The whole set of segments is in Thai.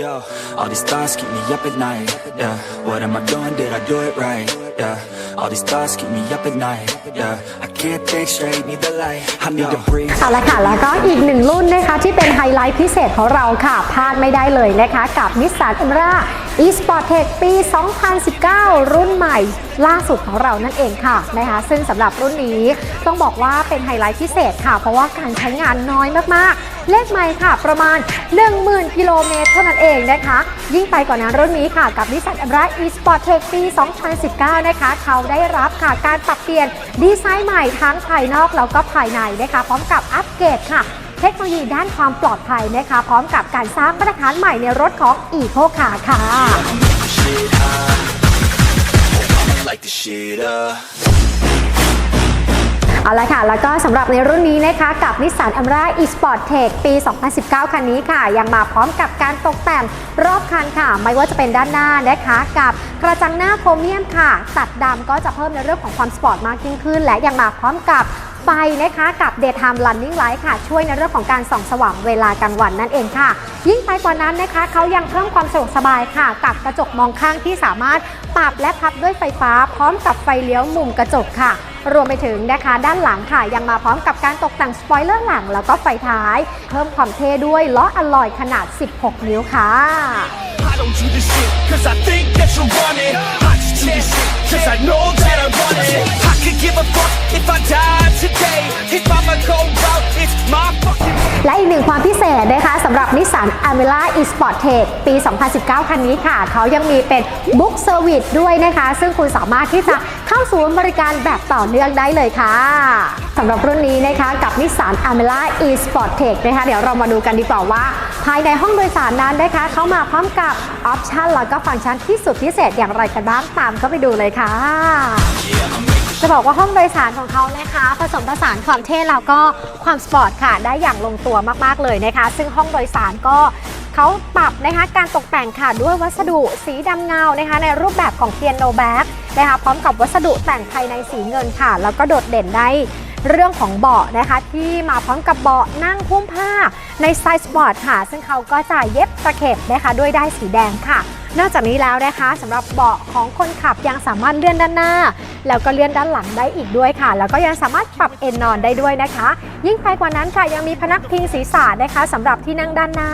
Yo, all these thoughts keep me up at night. Yeah, what am I doing? Did I do it right? Yeah, all these thoughts keep me up at night. Yeah, I can't think straight, need the light. I need to breathe. เอาละค่ะ แล้วก็อีกหนึ่งรุ่นนะคะ ที่เป็นไฮไลท์พิเศษของเราค่ะพลาดไม่ได้เลยนะคะกับนิสสันเอมรา e-sport tech ปี 2019 รุ่นใหม่ล่าสุดของเรานั่นเองค่ะนะคะซึ่งสำหรับรุ่นนี้ต้องบอกว่าเป็นไฮไลท์พิเศษค่ะ เพราะว่าการใช้งานน้อยมากๆ เลขไมล์ค่ะ ประมาณ 10,000 กิโลเมตรเท่านั้นเองนะคะ ยิ่งไปกว่านั้นรุ่นนี้ค่ะ กับนิสสันเอมรา e-sport tech ปี 2019 นะคะ เขาได้รับค่ะการปรับเปลี่ยนดีไซน์ใหม่ทั้งภายนอกแล้วก็ภายในนะคะ พร้อมกับอัปเกรดค่ะ เทคโนโลยีด้านความปลอดภัยนะคะ พร้อมกับการสร้างมาตรฐานใหม่ในรถของ e c o Car ค่ะ light the shit up. เอาละค่ะ แล้วก็สำหรับในรุ่นนี้นะคะกับ Nissan Amra e-sport tech ปี 2019 คันนี้ค่ะ ยังมาพร้อมกับการตกแต่งรอบคันค่ะ ไม่ว่าจะเป็นด้านหน้านะคะ กับกระจังหน้าโครเมียมค่ะ ตัดดำก็จะเพิ่มในเรื่องของความสปอร์ตมากยิ่งขึ้น และยังมาพร้อมกับ ไฟนะคะกับ daytime running light ค่ะ ช่วยในเรื่องของการส่องสว่างเวลากลางวันนั่นเองค่ะ ยิ่งไปกว่านั้นนะคะเขายังเพิ่มความสะดวกสบายค่ะ กับกระจกมองข้างที่สามารถปรับและพับด้วยไฟฟ้า พร้อมกับไฟเลี้ยวมุมกระจกค่ะรวมไปถึงนะคะด้านหลังค่ะ ยังมาพร้อมกับการตกแต่งสปอยเลอร์หลังแล้วก็ไฟท้าย เพิ่มความเท่ด้วยล้ออลลอยขนาด 16 นิ้วค่ะ I don't do this shit cause I think a m e l a e-sport tech ปี 2019 คันนี้ค่ะ เขายังมีเป็น Book Service ด้วยนะคะ ซึ่งคุณสามารถที่จะเข้าศูนย์บริการแบบต่อเนื่องได้เลยค่ะ สำหรับรุ่นนี้นะคะกับนิสสัน a m e l a e-sport tech นะคะเดี๋ยวเรามาดูกันดีกว่าว่า ภายในห้องโดยสารนั้นนะคะเขามาพร้อมกับออปชันแล้วก็ฟังก์ชันที่สุดพิเศษอย่างไรกันบ้างตามเข้าไปดูเลยค่ะ จะบอกว่าห้องโดยสารของเขานะคะ ผสมผสานความเท่แล้วก็ความสปอร์ตค่ะ ได้อย่างลงตัวมากๆเลยนะคะ ซึ่งห้องโดยสารก็ เขาปรับนะคะการตกแต่งค่ะด้วยวัสดุสีดำเงานะคะในรูปแบบของเปียโนแบ็กนะคะพร้อมกับวัสดุแต่งภายในสีเงินค่ะ แล้วก็โดดเด่นได้เรื่องของเบาะนะคะที่มาพร้อมกับเบาะนั่งพุ่มผ้าในไซส์สปอร์ตค่ะ ซึ่งเขาก็จะเย็บตะเข็บนะคะด้วยได้ายสีแดงค่ะ นอกจากนี้แล้วนะคะสำหรับเบาะของคนขับยังสามารถเลื่อนด้านหน้า แล้วก็เลื่อนด้านหลังได้อีกด้วยค่ะ แล้วก็ยังสามารถปรับเอนนอนได้ด้วยนะคะ ยิ่งไปกว่านั้นค่ะยังมีพนักพิงศีรษะนะคะสำหรับที่นั่งด้านหน้า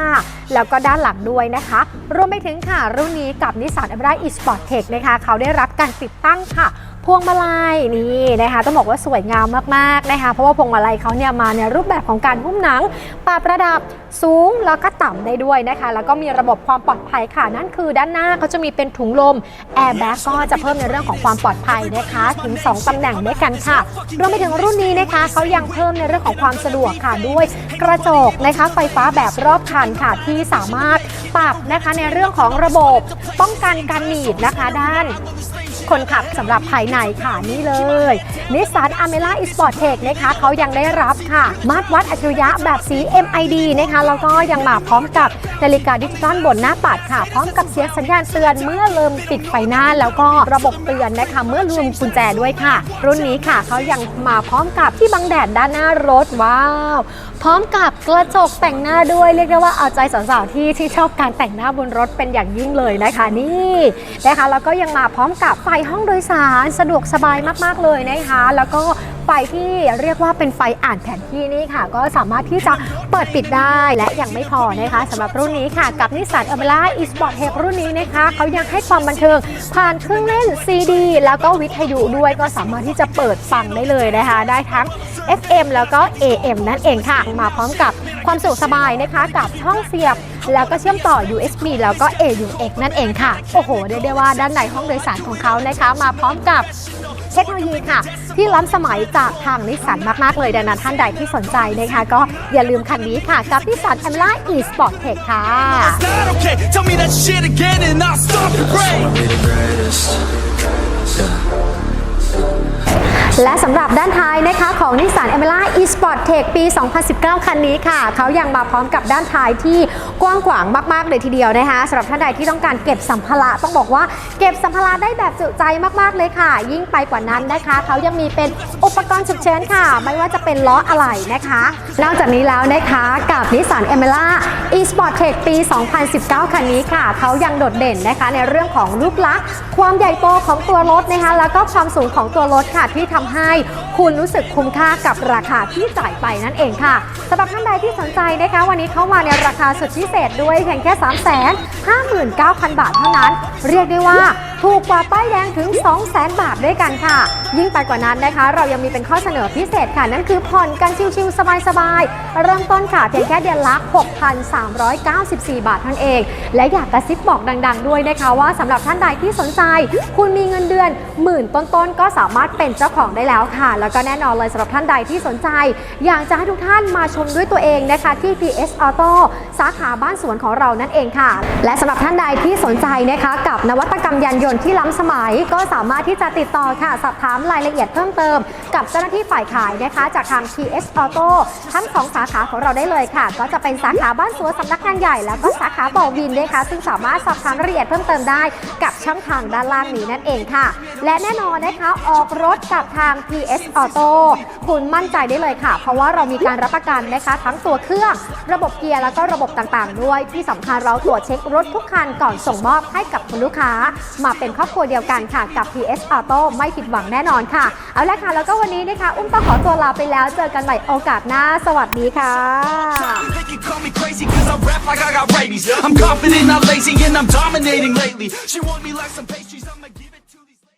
แล้วก็ด้านหลังด้วยนะคะ รวมไปถึงค่ะรุ่นนี้กับนิสสันอั r รา e-sport tech นะคะ เขาได้รับการติดตั้งค่ะ พวงมาลัยนี่นะคะต้องบอกว่าสวยงามมากๆนะคะเพราะว่าพวงมาลัยเขาเนี่ยมาในรูปแบบของการหุ้มหนังปรับระดับสูงแล้วก็ต่ำได้ด้วยนะคะ แล้วก็มีระบบความปลอดภัยค่ะ นั่นคือด้านหน้าเขาจะมีเป็นถุงลมแอร์แบ็กก็จะเพิ่มในเรื่องของความปลอดภัยนะคะถึง 2 ตำแหน่งด้วยกันค่ะรวมไปถึงรุ่นนี้นะคะเขายังเพิ่มในเรื่องของความสะดวกค่ะด้วย กระจกนะคะไฟฟ้าแบบรอบคันค่ะที่สามารถปรับนะคะในเรื่องของระบบป้องกันการหนีบนะคะด้าน คนขับสำหรับภายในค่ะนี่เลยนิสสันอเมร่าอีสปอร์ตเทคนะคะเขายังได้รับค่ะมาตรวัดอัจฉริยะแบบสี MID นะคะแล้วก็ยังมาพร้อมกับนาฬิกาดิจิตอลบนหน้าปัดค่ะ พร้อมกับเสียงสัญญาณเตือนเมื่อลืมปิดไฟหน้า แล้วก็ระบบเตือนนะคะ เมื่อลืมกุญแจด้วยค่ะ รุ่นนี้ค่ะเขายังมาพร้อมกับที่บังแดดด้านหน้ารถว้าวพร้อมกับกระจกแต่งหน้าด้วยเรียกได้ว่าเอาใจสาวๆที่ที่ชอบการแต่งหน้าบนรถเป็นอย่างยิ่งเลยนะคะนี่นะคะแล้วก็ยังมาพร้อมกับไฟห้องโดยสารสะดวกสบายมากๆเลยนะคะ แล้วก็ไฟที่เรียกว่าเป็นไฟอ่านแผนที่นี่ค่ะ ก็สามารถที่จะเปิดปิดได้และยังไม่พอนะคะสำหรับรุ่นนี้ค่ะกับนิสสันเอเมร่าอีสปอร์ตเฮรุ่นนี้นะคะ เขายังให้ความบันเทิงผ่านเครื่องเล่น CD แล้วก็วิทยุด้วยก็สามารถที่จะเปิดฟังได้เลยนะคะ ได้ทั้ง FM แล้วก็ AM นั่นเองค่ะ มาพร้อมกับ ความสะดวกสบายนะคะ กับช่องเสียบ แล้วก็เชื่อมต่อ USB แล้วก็ AUX นั่นเองค่ะ โอ้โหเรียกได้ว่าด้านในห้องโดยสารของเขานะคะ มาพร้อมกับเทคโนโลยีค่ะ ที่ล้ำสมัยจากทางนิสสันมาก ๆ เลยดังนั้นท่านใดที่สนใจนะคะ ก็อย่าลืมคันนี้ค่ะ กับนิสสัน a m r a e-sport tech ค่ะ not okay. Tell me that shit again and I'll stop the rain. และสำหรับด้านท้ายนะคะของนิสสันเอเมล่า e-sport tech ปี 2019 คันนี้ค่ะ เขายังมาพร้อมกับด้านท้ายที่กว้างขวางมาก ๆ เลยทีเดียวนะคะสำหรับท่านใดที่ต้องการเก็บสัมภาระต้องบอกว่าเก็บสัมภาระได้แบบจุใจมาก ๆ เลยค่ะ ยิ่งไปกว่านั้นนะคะ เขายังมีเป็นอุปกรณ์ฉุกเฉินค่ะ ไม่ว่าจะเป็นล้ออะไหล่นะคะ นอกจากนี้แล้วนะคะกับนิสสันเอเมล่า e-sport tech ปี 2019 คันนี้ค่ะ เขายังโดดเด่นนะคะในเรื่องของรูปลักษณ์ความใหญ่โตของตัวรถนะคะแล้วก็ความสูงของตัวรถค่ะที่ทำให้คุณรู้สึกคุ้มค่ากับราคาที่จ่ายไปนั่นเองค่ะสำหรับท่านใดที่สนใจนะคะ วันนี้เข้ามาในราคาสุดพิเศษด้วยเพียงแค่ 3 5 9 0 0 0 บาทเท่านั้น เรียกได้ว่าถูกกว่าป้ายแดงถึง 200,000 บาทด้วยกันค่ะ ยิ่งไปกว่านั้นนะคะ เรายังมีเป็นข้อเสนอพิเศษค่ะ นั่นคือผ่อนกันชิวๆสบายๆ เริ่มต้นค่ะเพียงแค่เดือนละ 6,394 บาทเท่านั้นเอง และอยากกระซิบบอกดัง ๆ ด้วยนะคะ ว่าสำหรับท่านใดที่สนใจ คุณมีเงินเดือนหมื่นต้นๆ ก็สามารถเป็นเจ้าของได้แล้วค่ะ แล้วก็แน่นอนเลยสำหรับท่านใดที่สนใจ อยากจะให้ทุกท่านมาชมด้วยตัวเองนะคะที่ PS Auto สาขาบ้านสวนของเรานั่นเองค่ะ และสำหรับท่านใดที่สนใจนะคะ กับนวัตกรรมยานยนต์ที่ล้ำสมัย ก็สามารถที่จะติดต่อค่ะสอบถามรายละเอียดเพิ่มเติม กับเจ้าหน้าที่ฝ่ายขายนะคะ จากทาง PS Auto ทั้ง 2 สาขาของเราได้เลยค่ะ ก็จะเป็นสาขาบ้านสวนสำนักงานใหญ่แล้วก็สาขาบ่อวินนะคะซึ่งสามารถสอบถามรายละเอียดเพิ่มเติมได้กับช่องทางด้านล่างนี้นั่นเองค่ะ และแน่นอนนะคะออกรถกับทาง PS Auto คุณมั่นใจได้เลยค่ะ เพราะว่าเรามีการรับประกันนะคะ ทั้งตัวเครื่อง ระบบเกียร์แล้วก็ระบบต่างๆ ด้วยที่สำคัญเราตรวจเช็ครถทุกคันก่อนส่งมอบให้กับคุณลูกค้า มาเป็นครอบครัวเดียวกันค่ะกับ PS Auto ไม่ผิดหวังแน่นอนค่ะ เอาละค่ะ แล้วก็วันนี้นะคะ อุ้มต้องขอตัวลาไปแล้วเจอกันใหม่โอกาสหน้า สวัสดีค่ะ